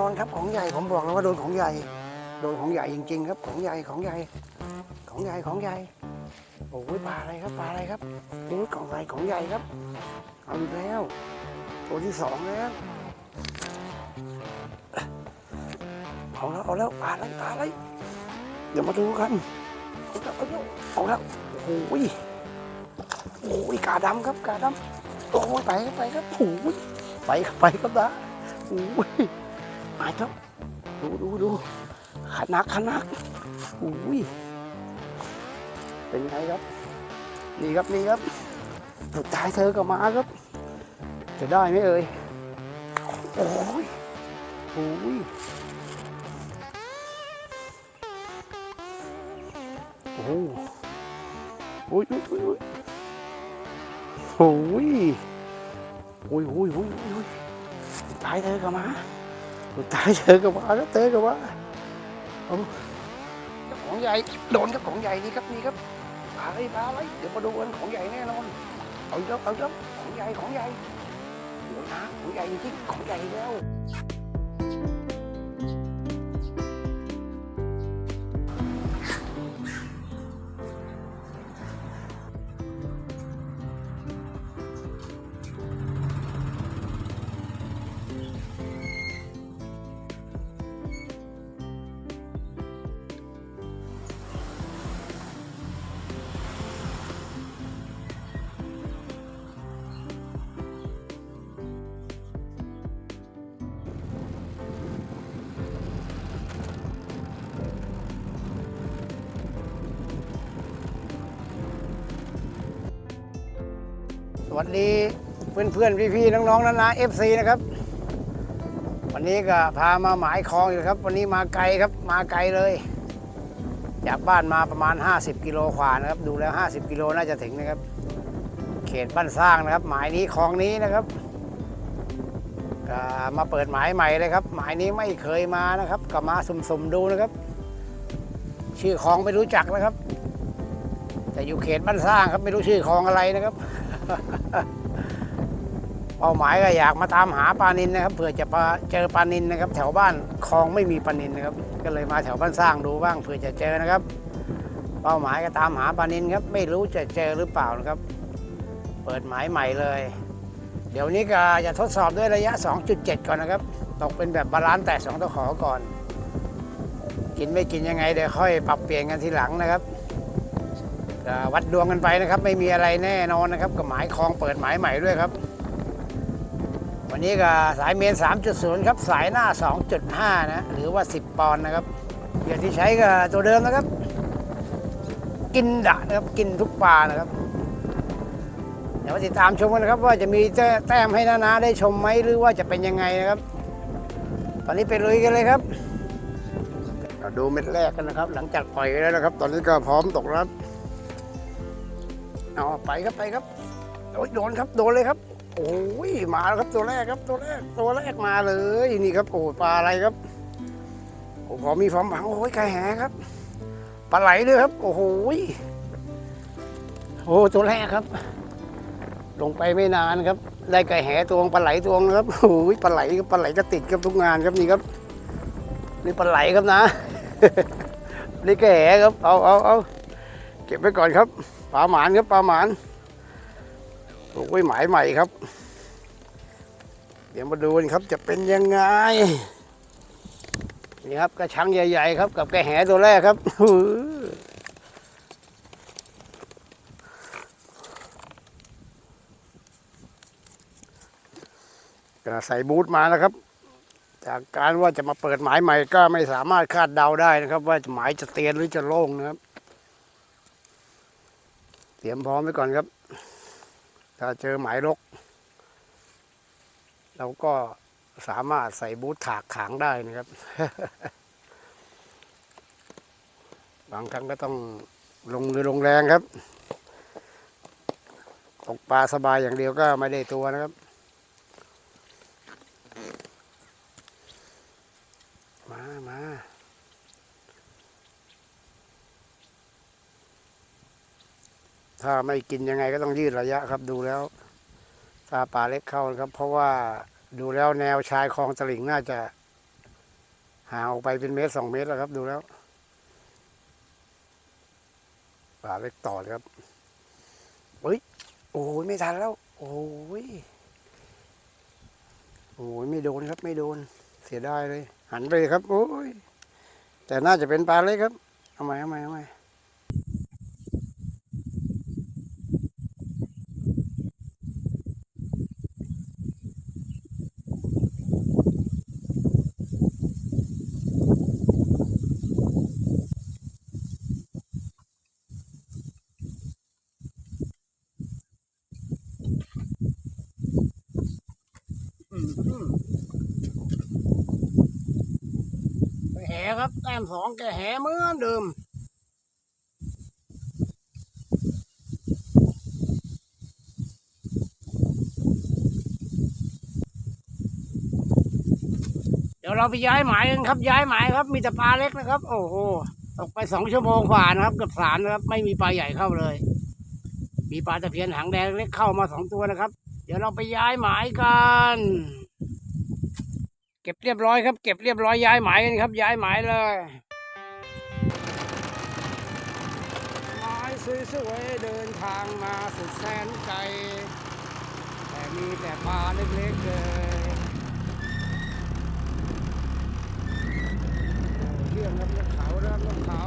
นอนครับของใหญ่ผมบอกแล้วว่าโดนของใหญ่ โดนของใหญ่จริง ๆ ครับของใหญ่ของใหญ่ของใหญ่ของใหญ่โอ้ยปลาอะไรครับปลาอะไรครับโอ้ยของใหญ่ของใหญ่ครับเอาอีกแล้วตัวที่สองแล้วเอาแล้วเอาแล้วปลาอะไรปลาอะไรเดี๋ยวมาดูกันเอาแล้วเอาแล้วเอาแล้วโอ้ยโอ้ยกาดำครับกาดำโอ้ยไปไปครับโอ้ยไปไปครับนะโอ้ย ไปครับ ดูดูดูขนักขนักอุ้ยเป็นไงครับ นี่ครับนี่ครับสุดท้ายเธอก็มาครับ จะได้ไหมเอ่ยโอ้ยโอ้ยโอ้โหโอ้ยโอ้ยโอ้ยโอ้ยโอ้ยโอ้ยโอ้ยโอ้ยสุดท้ายเธอก็มาสุดท้ายเธอก็มาแล้วเธอก็มาเอาเจ้าของใหญ่โดนเจ้าของใหญ่นี่ครับนี่ครับปลาอะไรปลาอะไรเดี๋ยวมา tới chứ cơ bá nó tới cơ bá. Không cái con dày đồn cái con dây đi gấp đi gấp bà lấy bà lấy để bà đu anh con dây nghe luôn. Ở gấp ở gấp con dây con dày con dây chứ con dây đâu. วสวัสดีเพื่อนเพื่อนพี่พี่ๆน้องๆนานาเอฟซีนะครับ วันนี้ก็พามาหมายคลองอยู่ครับ วันนี้มาไกลครับมาไกลเลย จากบ้านมาประมาณ 50 กิโลขวานะครับ ดูแล้ว 50 กิโลน่าจะถึงนะครับ เขตบ้านสร้างนะครับ หมายนี้คลองนี้นะครับก็มาเปิดหมายใหม่เลยครับ หมายนี้ไม่เคยมานะครับ ก็มาสุ่มๆดูนะครับ ชื่อคลองไม่รู้จักนะครับ แต่อยู่เขตบ้านสร้างครับไม่รู้ชื่อคลองอะไรนะครับ เป้าหมายก็อยากมาตามหาปลานินนะครับเผื่อจะมาเจอปลานินนะครับ แถวบ้านคลองไม่มีปลานินนะครับ ก็เลยมาแถวบ้านสร้างดูบ้างเผื่อจะเจอนะครับ เป้าหมายก็ตามหาปลานินครับ ไม่รู้จะเจอหรือเปล่านะครับ เปิดหมายใหม่เลย เดี๋ยวนี้ก็จะทดสอบด้วยระยะ 2.7 ก่อนนะครับตกเป็นแบบบาลานซ์แต่สองตะขอก่อน กินไม่กินยังไงเดี๋ยวค่อยปรับเปลี่ยนกันทีหลังนะครับ ก็วัดดวงกันไปนะครับ ไม่มีอะไรแน่นอนนะครับกับหมายคลองเปิดหมายใหม่ด้วยครับ วันนี้ก็สายเมน 3.0 ครับ สายหน้า 2.5 นะ หรือว่า 10 ปอนด์นะครับเหยื่อที่ใช้ก็ตัวเดิมนะครับ กินดะนะครับกินทุกปลานะครับเดี๋ยวมาติดตามชมกันนะครับ ว่าจะมีแต้มให้นานาได้ชมไหมหรือว่าจะเป็นยังไงนะครับ ตอนนี้ไปลุยกันเลยครับเราดูเม็ดแรกกันนะครับ หลังจากปล่อยไปแล้วนะครับ ตอนนี้ก็พร้อมตกแล้ว เอาไปครับไปครับโอ้ยโดนครับโดนเลยครับ โอ้ยมาแล้วครับตัวแรกครับตัวแรกตัวแรกมาเลยนี่ครับโอ้ปลาอะไรครับโอ้พอมีความหวังโอ้ยไก่แหครับปลาไหลด้วยครับ โอ้โหโอ้ตัวแรกครับ ลงไปไม่นานครับ ได้ไก่แหตัวงปลาไหลตัวงนะครับโอ้ยปลาไหลก็ปลาไหลก็ติดครับทุกงานครับนี่ครับนี่ปลาไหลครับนะนี่ไก่แหครับเอาเอาเอาเก็บไว้ก่อนครับ ปลาหมานครับปลาหมานปลูกไว้หมายใหม่ครับ เดี๋ยวมาดูกันครับจะเป็นยังไงนี่ครับกระชังใหญ่ๆครับ กับกระแหตัวแรกครับก็ใส่บูทมานะครับ จากการว่าจะมาเปิดหมายใหม่ก็ไม่สามารถคาดเดาได้นะครับ ว่าหมายจะเตียนหรือจะโล่งนะครับ เตรียมพร้อมไว้ก่อนครับ ถ้าเจอหมายรก เราก็สามารถใส่บูทถากขางได้นะครับ บางครั้งก็ต้องลงมือลงแรงครับ ตกปลาสบายอย่างเดียวก็ไม่ได้ตัวนะครับ มามา ถ้าไม่กินยังไงก็ต้องยืดระยะครับ ดูแล้วถ้าปลาเล็กเข้าครับ เพราะว่าดูแล้วแนวชายคลองตลิ่งน่าจะห่างออกไปเป็นเมตรสองเมตรแล้วครับ ดูแล้วปลาเล็กต่อครับเฮ้ยโอ้ยไม่ทันแล้ว โอ้ยโอ้ยไม่โดนครับ ไม่โดน เสียดายเลย หันไปครับ โอ้ยแต่น่าจะเป็นปลาเล็กครับ เอาใหม่เอาใหมเอาใหม ครับแต้มสองแกแหเหมือนเดิมเดี๋ยวเราไปย้ายหมายกันครับ ย้ายหมายครับ มีแต่ปลาเล็กนะครับ โอ้โหตกไปสองชั่วโมงกว่านะครับเกือบสามนะครับ ไม่มีปลาใหญ่เข้าเลย มีปลาตะเพียนหางแดงเล็กเข้ามาสองตัวนะครับ เดี๋ยวเราไปย้ายหมายกัน เก็บเรียบร้อยครับ เก็บเรียบร้อยย้ายหมายกันครับ ย้ายหมายเลยหมายสวยๆเดินทางมาสุดแสนไกล แต่มีแต่ปลาเล็กๆเลยเรื่องครับนกเขาเรื่องนกเขา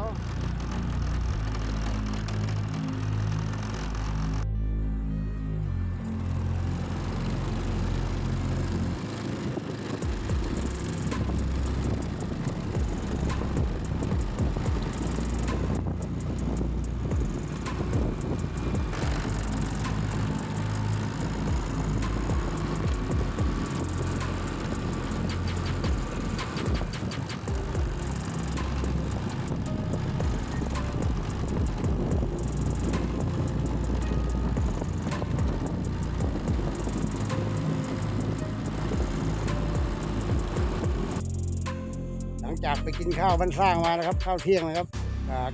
ไปกินข้าวบ้านสร้างมานะครับข้าวเที่ยงนะครับ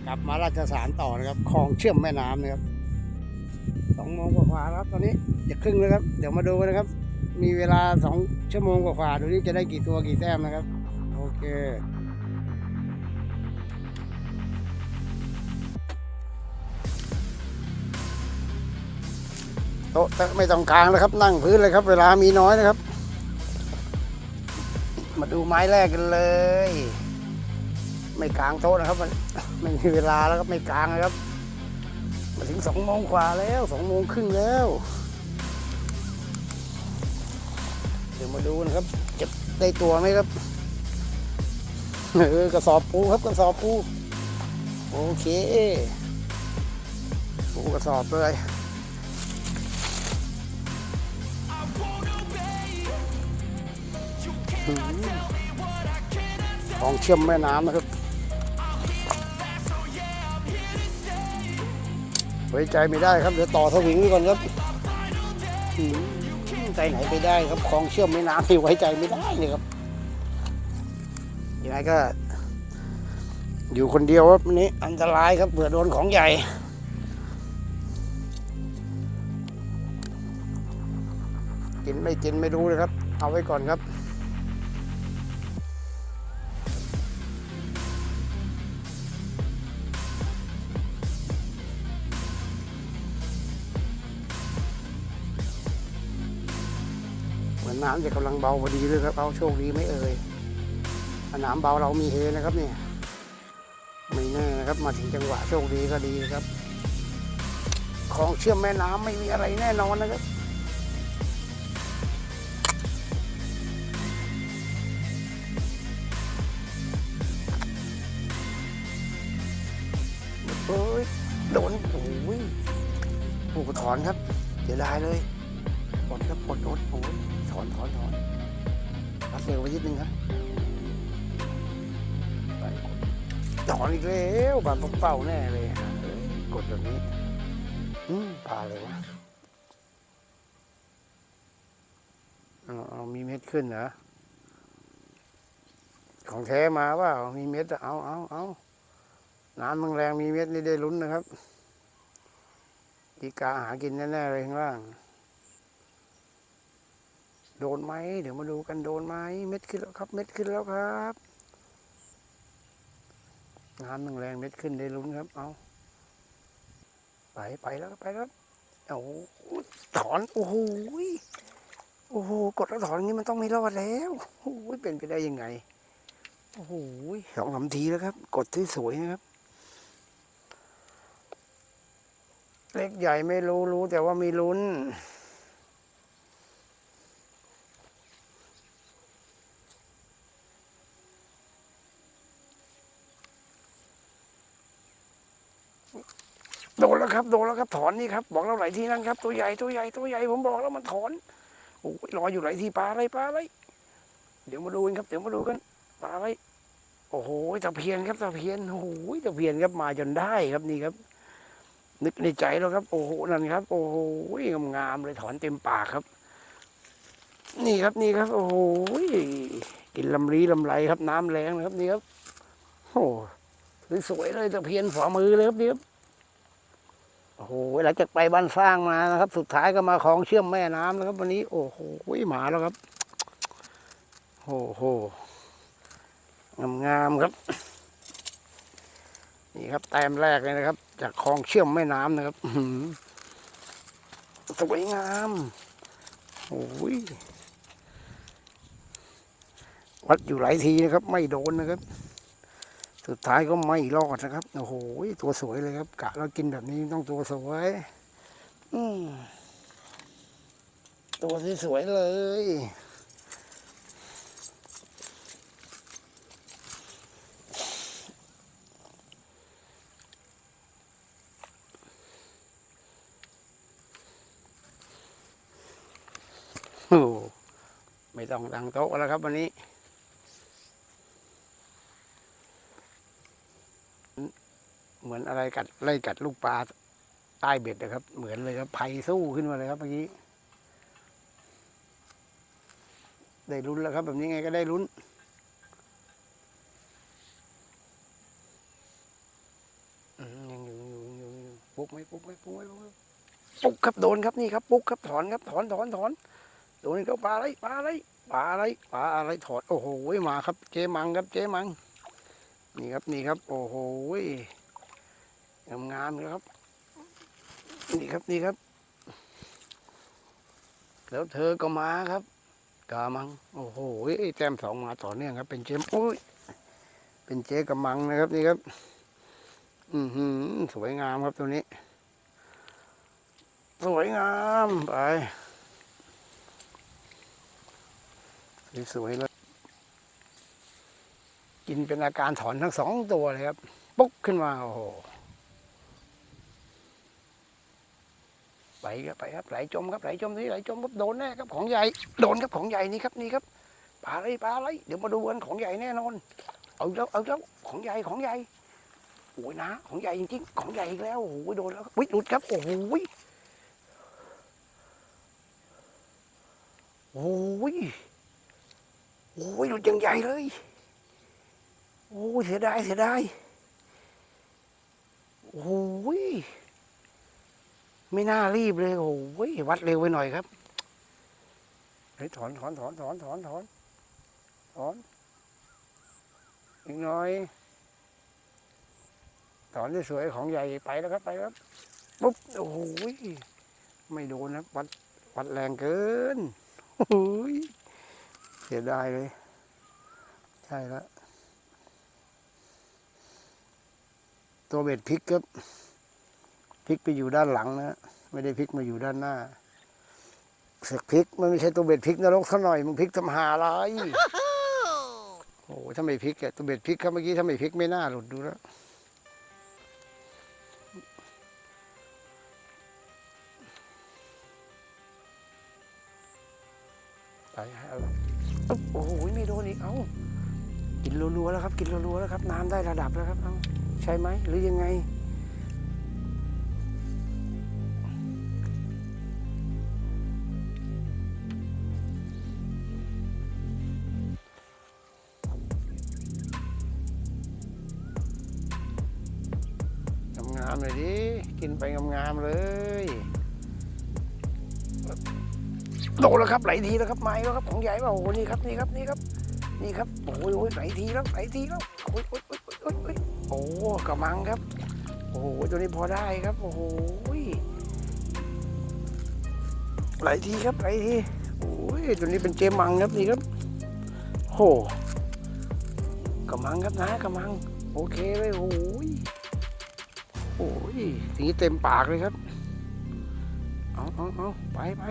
กลับมาราชสารต่อนะครับคลองเชื่อมแม่น้ำนะครับสองโมงกว่าแล้วครับตอนนี้จะครึ่งแล้วครับ เดี๋ยวมาดูกันนะครับ มีเวลาสองชั่วโมงกว่าดูนี่จะได้กี่ตัวกี่แต้มนะครับ โอเคโต๊ะไม่ต้องกลางแล้วครับนั่งพื้นเลยครับ เวลามีน้อยนะครับ มาดูไม้แรกกันเลย ไม่กลางโต๊ะนะครับ มันไม่มีเวลาแล้วครับไม่กลางนะครับ มาถึงสองโมงกว่าแล้วสองโมงครึ่งแล้ว เดี๋ยวมาดูนะครับจะได้ตัวไหมครับเออกระสอบปูครับกระสอบปูโอเคปูกระสอบเลยของเชื่อมแม่น้ำนะครับ ไว้ใจไม่ได้ครับเดี๋ยวต่อสวิงไว้ก่อนครับใจไหนไปได้ครับคลองเชื่อมแม่น้ำที่ไว้ใจไม่ได้เลยครับยังไงก็ อยู่คนเดียวครับวันนี้อันตรายครับเผื่อโดนของใหญ่กินไม่กินไม่รู้เลยครับ เอาไว้ก่อนครับ น้ำจะกำลังเบาพอดีเลยครับ เอาโชคดีไหม่เอ่ยถ้าน้ำเบาเรามีเฮนะครับเนี่ยไม่แน่นะครับมาถึงจังหวะโชคดีก็ดีครับ ของเชื่อมแม่น้ำไม่มีอะไรแน่นอนนะครับเฮ้ยโดนโอ้ยโอ้โหถอนครับเสียดายเลยอดครับอดอดโอ้ย อนถอนถอนรัดเร็วไปนิดนึงครับไปกดถอนอีกแล้วบาดตรงเป้าแน่เลยฮะกดแบบนี้อืมปลาเลยวะเอามีเม็ดขึ้นเหรอของแท้มาว่ามีเม็ดเอาเอาเอาน้ำมันแรงมีเม็ดนี่ได้ลุ้นนะครับ อีกาหากินแน่ๆเลยข้างล่าง โดนไหมเดี๋ยวมาดูกันโดนไหมเม็ดขึ้นแล้วครับ เม็ดขึ้นแล้วครับงาน้ำแรงเม็ดขึ้นได้ลุ้นครับ เอาไปไปแล้วไปแล้วโอ้โหถอนโอ้โหโอ้โหกดแล้วถอนอย่างนี้มันต้องไม่รอดแล้วโอ้โหเป็นไปได้ยังไงโอ้โหสองสามทีแล้วครับ กดที่สวยนะครับ เล็กใหญ่ไม่รู้รู้แต่ว่ามีลุ้น โดนแล้วครับโดนแล้วครับถอนนี่ครับบอกเราหลายทีนั่นครับตัวใหญ่ตัวใหญ่ตัวใหญ่ผมบอกแล้วมันถอนโอ้ยรออยู่หลายทีปลาอะไรปลาอะไรเดี๋ยวมาดูกันครับเดี๋ยวมาดูกันปลาอะไรโอ้โหตะเพียนครับตะเพียนโอ้โหตะเพียนครับมาจนได้ครับนี่ครับ นึกในใจแล้วครับ โอ้โหนั่นครับ โอ้โหงามๆเลยถอนเต็มปากครับ นี่ครับนี่ครับ โอ้โหกินลำรีลำไรครับ น้ำแรงนะครับนี่ครับโอ้สวยๆเลยตะเพียนฝ่ามือเลยครับนี่ครับ โอ้โหหลังจากไปบ้านสร้างมานะครับ สุดท้ายก็มาคลองเชื่อมแม่น้ำนะครับ วันนี้โอ้โหหมาแล้วครับโอ้โหงามๆครับ นี่ครับแต้มแรกเลยนะครับ จากคลองเชื่อมแม่น้ำนะครับสวยงามโอ้ยวัดอยู่หลายทีนะครับ ไม่โดนนะครับ สุดท้ายก็ไม่รอดนะครับ โอ้โห ตัวสวยเลยครับ กะเรากินแบบนี้ต้องตัวสวย อืมตัวที่สวยเลย โอ้ไม่ต้องดังโต๊ะแล้วครับวันนี้ เห มือนอะไรกัดไล่กัดลูกปลาใต้เบ็ดนะครับ เหมือนเลยครับไผ่สู้ขึ้นมาเลยครับเมื่อกี้ได้ลุ้นแล้วครับ แบบนี้ไงก็ได้ลุ้น ยังอยู่ยังอยู่ยังอยู่ปุ๊บไหมปุ๊บไหมปุ๊บไหมปุ๊บไหมปุ๊บครับโดนครับนี่ครับปุ๊บครับถอนครับถอนถอนถอนโดนเขาปลาอะไรปลาอะไรปลาอะไรปลาอะไรถอดโอ้โหมาครับ เจมังครับเจมัง นี่ครับนี่ครับ โอ้โห งามงามๆเลยครับ นี่ครับนี่ครับ แล้วเธอก็มาครับกามัง โอ้โหแต้มสองมาต่อเนื่องครับ เป็นเจมโอ้ยเป็นเจกำมังนะครับนี่ครับ อือหือสวยงามครับตัวนี้ สวยงามไปสวยๆเลยกินเป็นอาการถอนทั้งสองตัวเลยครับ ปุ๊บขึ้นมา โอ้โห ไปครับไปครับไหลจมครับไหลจมนี่ไหลจมครับโดนแน่ครับของใหญ่โดนครับของใหญ่นี่ครับนี่ครับปลาอะไรปลาอะไรเดี๋ยวมาดูกันของใหญ่แน่นอน เอาแล้วเอาแล้วของใหญ่ของใหญ่โอ้ยนะ ของใหญ่จริงๆของใหญ่อีกแล้วโอ้โหโดนแล้วครับวิหลุดครับโอ้โหโอ้ยโอ้ยหลุดอย่างใหญ่เลยโอ้ยเสียดายเสียดายโอ้ย ไม่น่ารีบเลยโอ้ยวัดเร็วไปหน่อยครับเฮ้ยถอนถอนถอนถอนถอนถอนถอนอีกหน่อย ถอนสวยของใหญ่ไปแล้วครับไปครับปุ๊บโอ้โหไม่โดนนะวัดวัดแรงเกินโอ้ยเสียดายเลย ใช่แล้วตัวเบ็ดพลิกครับ ลิกไปอยู่ด้านหลังนะไม่ได้พลิกมาอยู่ด้านหน้าเสกพลิกมันไม่ใช่ตัวเบ็ดพลิกนรกซะหน่อยมึงพลิกทำหาอะไรโอ้โหถ้าไม่พลิกอะตัวเบ็ดพลิกครับเมื่อกี้ถ้าไม่พลิกไม่น่าหลุดดูแล้วไปเอาโอ้โหไม่โดนอีกเอ้ากินรัวๆแล้วครับ กินรัวๆแล้วครับ น้ำได้ระดับแล้วครับเอ้าใช่ไหมหรือยังไง กินไปงามๆเลย โดนแล้วครับ ไหลทีแล้วครับไม้แล้วครับของใหญ่ป่าโอ้โหนี่ครับนี่ครับนี่ครับ นี่ครับโอ้ยโอ้ยไหลทีแล้วไหลทีแล้วโอ้ยโอ้ยโอ้ยโอ้ยโอ้ยโอ้กระมังครับ โอ้โหตัวนี้พอได้ครับ โอ้โหไหลทีครับไหลทีโอ้ยตัวนี้เป็นเจมังครับนี่ครับโหกระมังครับนะกระมัง โอเคเลยโอ้ย อ้ยทีนี้เต็มปากเลยครับ เอาเอาเอาไปไป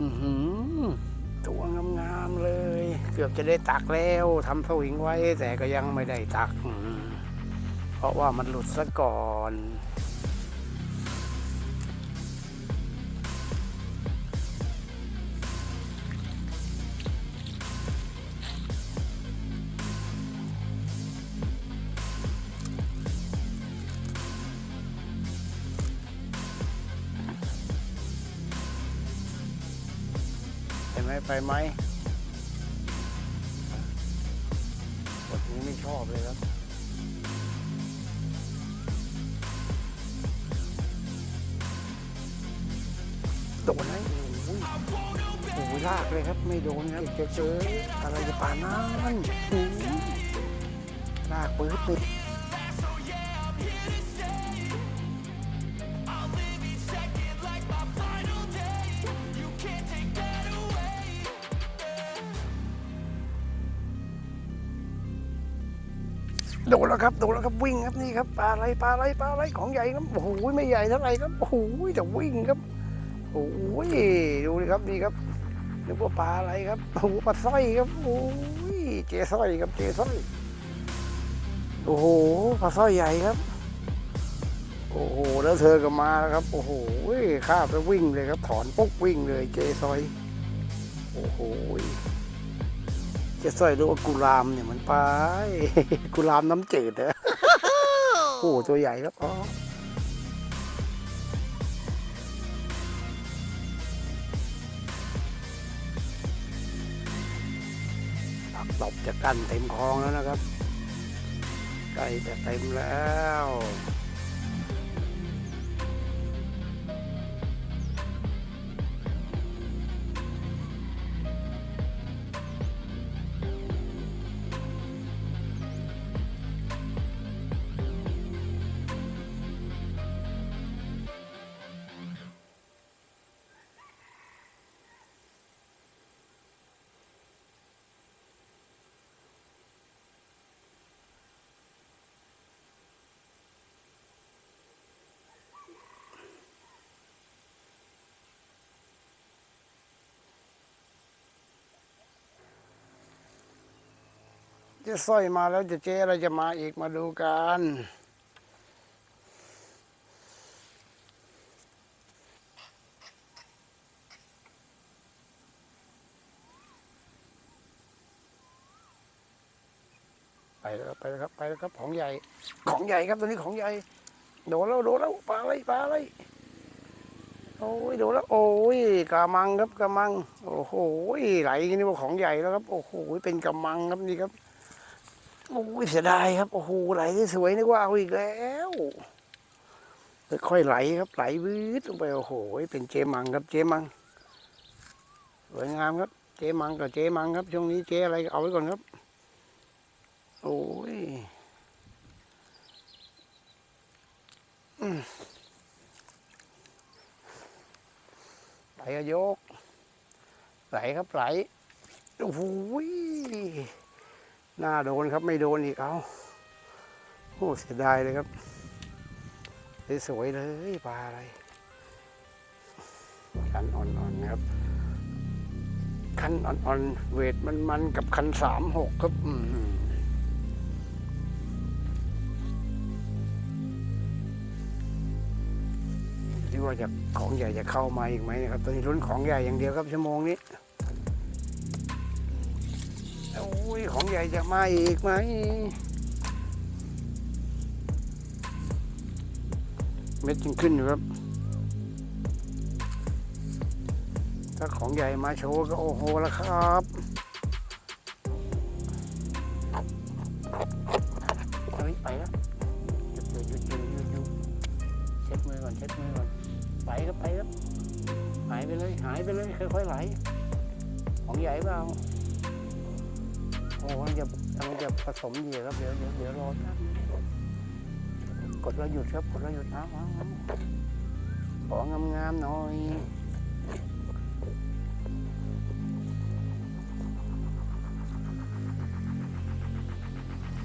อือหือตัวงามๆเลย เกือบจะได้ตักแล้วทำสวิงไว้แต่ก็ยังไม่ได้ตัก เพราะว่ามันหลุดซะก่อน เห็นไหมไปไหมบบนี้ไม่ชอบเลยครับโดนไหมโอ้โหโอ้โหลากเลยครับ ไม่โดนครับเจอเจออะไรจะป่านนั้นลากปื๊ดเลยโด แล้วครับดนแล้วครับวิ่งครับนี่ครับปลาอะไรปลาอะไรปลาอะไรของใหญ่ครับโอ้โหไม่ใหญ่เท่าไรครับโอ้โหแต่วิ่งครับโอ้โหดูดิครับนี่ครับนึกว่าปลาอะไรครับโอ้โหปลาสร้อยครับโอ้ยเจสร้อยครับเจสร้อยโอ้โหปลาสร้อยใหญ่ครับ โอ้โหแล้วเธอก็มาแล้วครับ โอ้โหข้าไปวิ่งเลยครับ ถอนปุ๊กวิ่งเลย เจสร้อยโอ้โห จะใส่ดูว่ากุลามเนี่ยมันไป กุลามน้ำจืดนะโอ้โหตัวใหญ่ครับอ๋อผักตบจะกั้นเต็มคลองแล้วนะครับใกล้จะเต็มแล้ว จะสร้อยมาแล้วจะเจ๊อะไรจะมาอีกมาดูกันไปแล้วไปแล้วครับไปแล้วครับของใหญ่ ของใหญ่ครับตัวนี้ของใหญ่โดนแล้วโดนแล้วปลาอะไรปลาอะไรโอ้ยโดนแล้วโอ้ยกระมังครับกระมัง โอ้โหไหลอย่างนี้ว่าของใหญ่แล้วครับ โอ้โหเป็นกระมังครับนี่ครับ โอ้ยเสียดายครับโอ้โหไหลได้สวยนึกว่าเอาอีกแล้วค่อยไหลครับไหลวืดลงไปโอ้โหเป็นเจมังครับเจมังสวยงามครับ เจมังกับเจมังครับช่วงนี้เจอะไรเอาไว้ก่อนครับ โอ้ยไหลก็ยก ไหลครับไหลโอ้โห หน้าโดนครับไม่โดนอีกเอาโอ้เสียดายเลยครับสวยเลยปลาอะไรคันอ่อนๆนะครับ คันอ่อนๆ เวทมันๆ กับคันสามหกครับอืมที่ว่าจะของใหญ่จะเข้ามาอีกไหมนะครับ ตอนนี้ลุ้นของใหญ่อย่างเดียวครับชั่วโมงนี้ อ้ยของใหญ่จะมาอีกไหมเม็ดยังขึ้นอยู่ครับ ถ้าของใหญ่มาโชว์ก็โอ้โหแล้วครับ สมเยื่อครับเดี๋ยวเดี๋ยวเดี๋ยวรอแป๊บกดแล้วหยุดครับกดแล้วหยุดเอาเอาเอาของงามๆหน่อย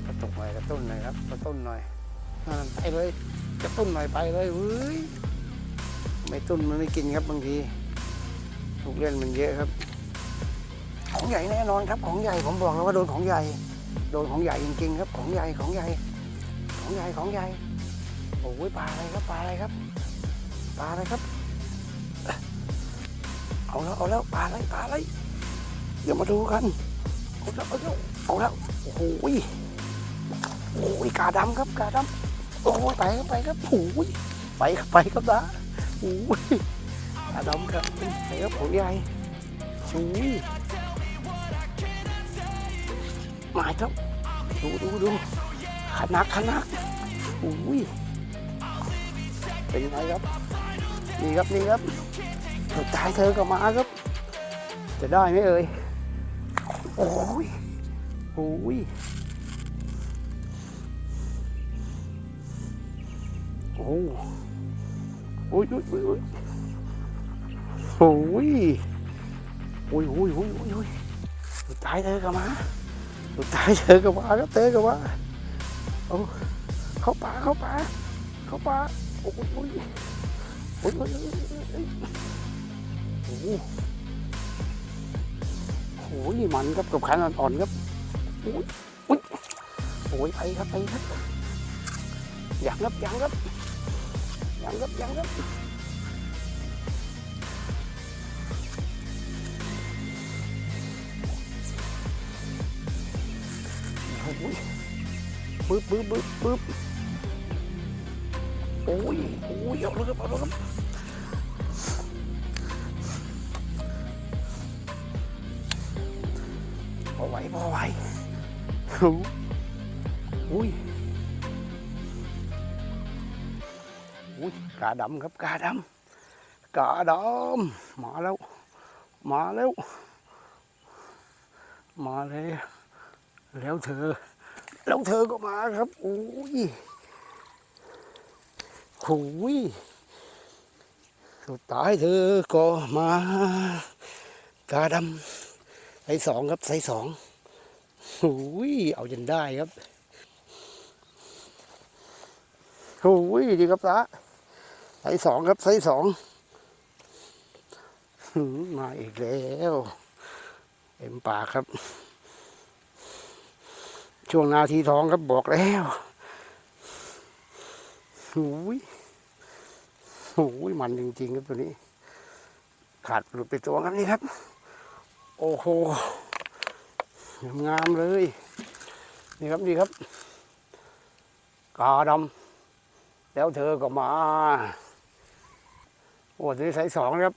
กระตุกหน่อยกระตุ้นหน่อยครับกระตุ้นหน่อยอ่าไปเลยกระตุ้นหน่อยไปเลยเว้ยไม่ตุ้นมันไม่กินครับบางทีลูกเล่นมันเยอะครับ ของใหญ่แน่นอนครับของใหญ่ผมบอกแล้วว่าโดนของใหญ่ โดนของใหญ่จริงๆครับ ของใหญ่ของใหญ่ ของใหญ่ของใหญ่ โอ้ยปลาอะไรครับปลาอะไรครับปลาอะไรครับ เอาแล้วเอาแล้วปลาอะไรปลาอะไร เดี๋ยวมาดูกัน เอาแล้วเอาแล้วเอาแล้วโอ้โหยโอ้ยกาดำครับกาดำโอ้ยไปครับไปครับโอ้ยไปครับไปครับนะโอ้ยกาดำครับไปครับของใหญ่โอ้ย หมายครับ ดูดูดูขนักขนักอุ้ยเป็นไงครับ นี่ครับนี่ครับสุดท้ายเธอก็มาครับ จะได้ไหมเอ่ยโอ้ยโอ้ยโอ้โอ้ยโอ้ยโอ้ยโอ้ยโอ้ยโอ้ยโอ้ยโอ้ยโอ้ยโอ้ยสุดท้ายเธอก็มา สุดท้ายเจอกับว่าครับเจอกับว่าโอ้เข้าป่าเข้าป่าเข้าป่าโอ้ยโอ้ยโอ้ยโอ้ยโอ้ยโอ้ยโอ้โหโอ้ยมันครับกับขันอ่อนๆครับโอ้ยโอ้ยโอ้ยไปครับไปครับยังครับยังครับยังครับยังครับ ปึ๊บปึ๊บปึ๊บปึ๊บโอ้ยโอ้ยเอาแล้วครับเอาแล้วครับพอไหวพอไหวโอ้ยโอ้ยกาดำครับกาดำกาดำมาแล้ว มาแล้ว มาแล้แล้วเธอ แล้วเธอก็มาครับโอ้ยโอ้ยสุดท้ายเธอก็มากาดำไซส์สองครับไซส์สองโอ้ยเอาจนได้ครับโอ้ยดีครับละไซส์สองครับไซส์สองมาอีกแล้วเต็มปากครับ ช่วงนาทีทองครับบอกแล้วหูยหูยมันจริงๆครับตัวนี้ ขาดหลุดไปตัวครับนี่ครับ โอ้โหงามเลย นี่ครับนี่ครับกาดำแล้วเธอก็มา โอ้ตัวนี้สายสองครับ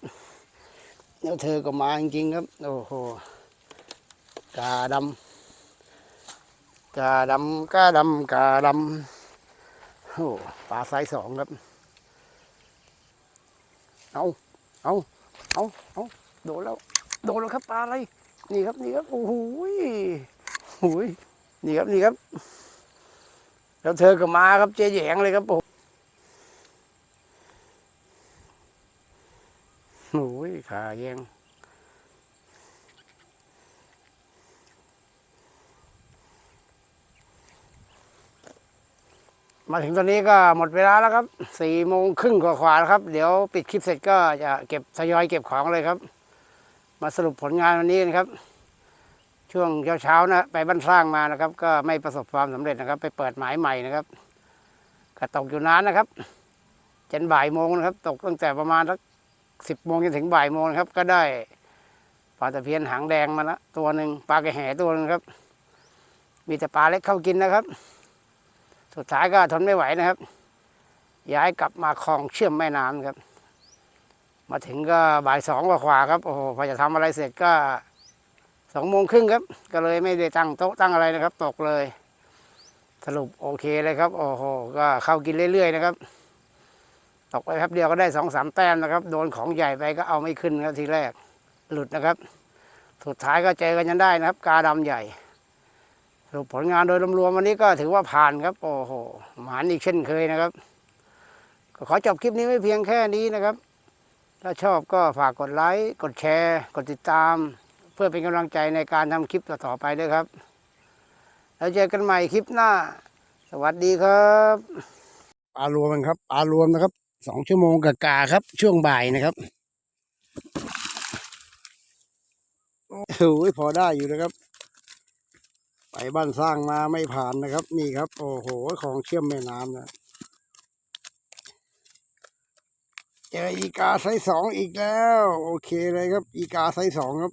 แล้วเธอก็มาจริงๆครับ โอ้โหกาดำ กาดำกาดำกาดำโอ้ปลาไซส์สองครับ เอาเอาเอาเอาโดนแล้ว โดนแล้วครับปลาอะไร นี่ครับนี่ครับโอ้โหยโอ้ยนี่ครับนี่ครับ แล้วเธอก็มาครับเจ๊แยงเลยครับผมโอ้ยขาแยง มาถึงตอนนี้ก็หมดเวลาแล้วครับสี่โมงครึ่งกว่าๆแล้วครับ เดี๋ยวปิดคลิปเสร็จก็จะเก็บทยอยเก็บของเลยครับ มาสรุปผลงานวันนี้นะครับ ช่วงเช้าๆนะไปบ้านสร้างมานะครับ ก็ไม่ประสบความสำเร็จนะครับ ไปเปิดหมายใหม่นะครับก็ตกอยู่นานนะครับจนบ่ายโมงนะครับ ตกตั้งแต่ประมาณสักสิบโมงจนถึงบ่ายโมงครับ ก็ได้ปลาตะเพียนหางแดงมาละตัวหนึ่งปลากระแหตัวหนึงครับ มีแต่ปลาเล็กเข้ากินนะครับ สุดท้ายก็ทนไม่ไหวนะครับ ย้ายกลับมาคลองเชื่อมแม่น้ำครับ มาถึงก็บ่ายสองกว่าๆครับโอ้โหพอจะทำอะไรเสร็จก็สองโมงครึ่งครับ ก็เลยไม่ได้ตั้งโต๊ะตั้งอะไรนะครับ ตกเลย สรุปโอเคเลยครับ โอ้โหก็เข้ากินเรื่อยๆนะครับ ตกไปแป๊บเดียวก็ได้สองสามแต้มนะครับ โดนของใหญ่ไปก็เอาไม่ขึ้นครับทีแรกหลุดนะครับ สุดท้ายก็เจอกันยันได้นะครับ กาดำใหญ่ รุปผลงานโดยรวมๆวันนี้ก็ถือว่าผ่านครับ โอ้โหหมานอีกเช่นเคยนะครับ ก็ขอจบคลิปนี้ไว้เพียงแค่นี้นะครับ ถ้าชอบก็ฝากกดไลค์ กดแชร์ กดติดตาม เพื่อเป็นกำลังใจในการทำคลิปต่อๆไปด้วยครับ แล้วเจอกันใหม่คลิปหน้า สวัสดีครับปลารวมครับปลารวมนะครับสองชั่วโมงกกาครับ ช่วงบ่ายนะครับโอ้โหพอได้อยู่นะครับ ไปบ้านสร้างมาไม่ผ่านนะครับ นี่ครับ โอ้โหของเชื่อมแม่น้ำนะเจออีกาไซส์สองอีกแล้ว โอเคเลยครับ อีกาไซส์สองครับ